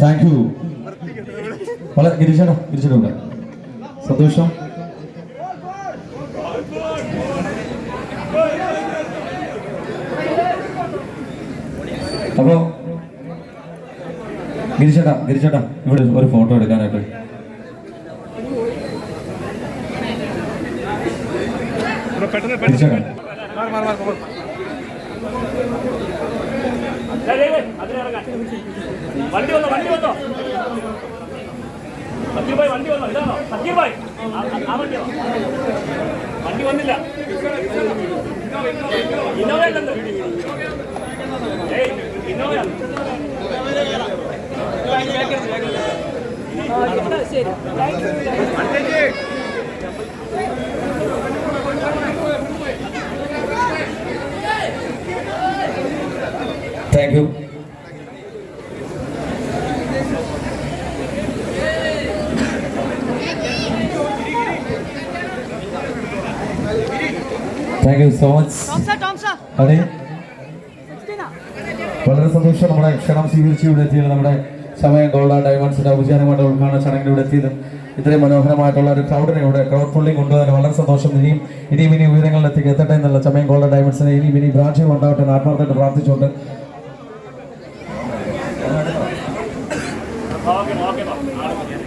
Thank you വളരെ ഗിരിച്ചേട്ടാ ഗിരിച്ചേട്ടാ സന്തോഷം. അപ്പോ ഗിരിച്ചേട്ടാ ഗിരിച്ചേട്ടാ ഇവിടെ ഒരു ഫോട്ടോ എടുക്കാനായിട്ട്. ഗിരിച്ചേട്ടാ വണ്ടി വന്നോ വണ്ടി വന്നോ. സക്കീർ ഭായ് വണ്ടി വന്നോ. ഇതാണോ? സക്കീർ ഭായ് ആ- വണ്ടിയോ വണ്ടി വന്നില്ല. ഇന്നോവ അല്ലെന്ന് ഏയ് ഇന്നോവയാണ് thank you. Thank you so much അതെ. വളരെ സന്തോഷം നമ്മുടെ ക്ഷണം സ്വീകരിച്ച് ഇവിടെ എത്തിയത് നമ്മുടെ സമയം ഗോൾഡ് ആൻഡ് ഡയമണ്ട്സിന്റെ ഔപചാരികമായിട്ട് ഉദ്ഘാടന ചടങ്ങിന് ഇവിടെ എത്തിയതും. ഇത്രയും മനോഹരമായിട്ടുള്ള ഒരു ക്രൗഡിനെ ഇവിടെ ക്രൗഡ് ഫുള്ളിംഗ് കൊണ്ടുവരാൻ വളരെ സന്തോഷം. ഇനിയും ഇനിയും ഇനി ഉയരങ്ങളിലെത്തിക്ക് എത്തട്ടെ എന്നുള്ള സമയം ഗോൾഡ് ഡയമണ്ട്സിനെ ഇനിയും ഇനി ബ്രാഞ്ചുകൾ ഉണ്ടാവട്ടെ ആത്മാർത്ഥമായിട്ട് പ്രാർത്ഥിച്ചുകൊണ്ട് 乾けば乾けば。